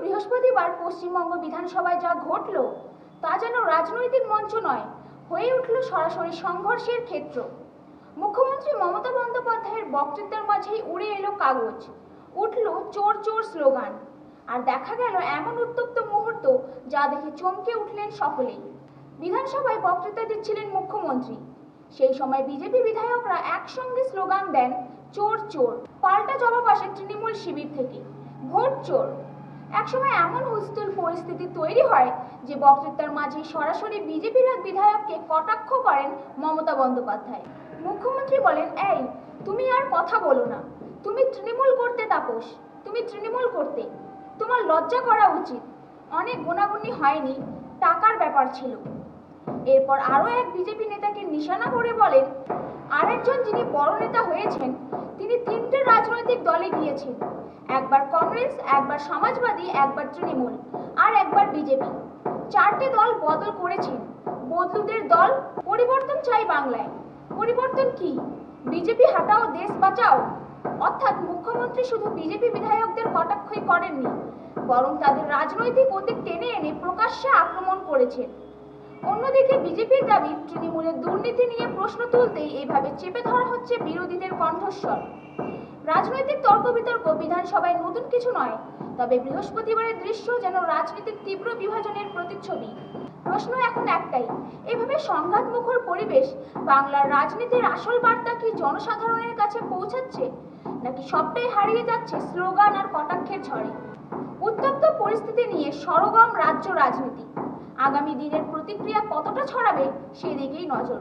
বৃহস্পতিবার পশ্চিমবঙ্গ বিধানসভায় যা ঘটল, তা যেন রাজনৈতিক মঞ্চ নয়, হয়ে উঠল সরাসরি সংঘর্ষের ক্ষেত্র। মুখ্যমন্ত্রী মমতা বন্দ্যোপাধ্যায়ের বক্তৃতার মাঝেই উড়ে এলো কাগজ। উঠল চোর চোর স্লোগান। আর দেখা গেল এমন উত্তপ্ত মুহূর্ত যা দেখে চমকে উঠলেন সকলেই। বিধানসভায় বক্তৃতা দিচ্ছিলেন মুখ্যমন্ত্রী। সেই সময় বিজেপি বিধায়করা একসঙ্গে স্লোগান দেন, চোর চোর। পাল্টা জবাব আসে তৃণমূল শিবির থেকে। ভোট চোর। একসময় এমন হুলস্থুল পরিস্থিতি তৈরি হয় যে বক্তৃতার মাঝে সরাসরি বিজেপির বিধায়ককে কটাক্ষ করেন মমতা বন্দ্যোপাধ্যায়। মুখ্যমন্ত্রী বলেন, এই, তুমি আর কথা বলো না। তুমি তৃণমূল করতে তাপস। তুমি তৃণমূল করতে। তোমার লজ্জা করা উচিত। অনেক গোনাগুনি হয়নি, টাকার ব্যাপার ছিল। এরপর আরও এক বিজেপি নেতাকে নিশানা করে বলেন, আরেকজন যিনি বড় নেতা হয়েছেন, তিনি তিনটে রাজনৈতিক দলে গিয়েছেন। একবার কংগ্রেস, একবার সমাজবাদী, একবার তৃণমূল আর একবার বিজেপি। চারটে দল বদল করেছেন বদলুদের দল পরিবর্তন চাই বাংলায়। পরিবর্তন কি? বিজেপি হাটাও, দেশ বাঁচাও। অর্থাৎ মুখ্যমন্ত্রী শুধু বিজেপি বিধায়কদের কটাক্ষই করেননি, বরং তাদের রাজনৈতিক অতীত টেনে এনে প্রকাশ্যে আক্রমণ করেছেন। অন্যদিকে বিজেপির দাবি, তৃণমূলের দুর্নীতি নিয়ে প্রশ্ন তুলতেই এইভাবে চেপে ধরা হচ্ছে বিরোধীদের কণ্ঠস্বর। রাজনৈতিক তর্ক বিতর্ক বিধানসভায় নতুন কিছু নয়, তবে বৃহস্পতিবারের দৃশ্য যেন রাজনীতির তীব্র বিভাজনের প্রতিচ্ছবি। প্রশ্ন এখন একটাই, এভাবে সংঘাত মুখর পরিবেশ বাংলার রাজনীতির আসল বার্তা কি জনসাধারণের কাছে পৌঁছাচ্ছে, নাকি সবটাই হারিয়ে যাচ্ছে স্লোগান আর কটাক্ষের ঝড়ে? উত্তপ্ত পরিস্থিতি নিয়ে সরগম রাজ্য রাজনীতি। আগামী দিনের প্রতিক্রিয়া কতটা ছড়াবে সেদিকেই নজর।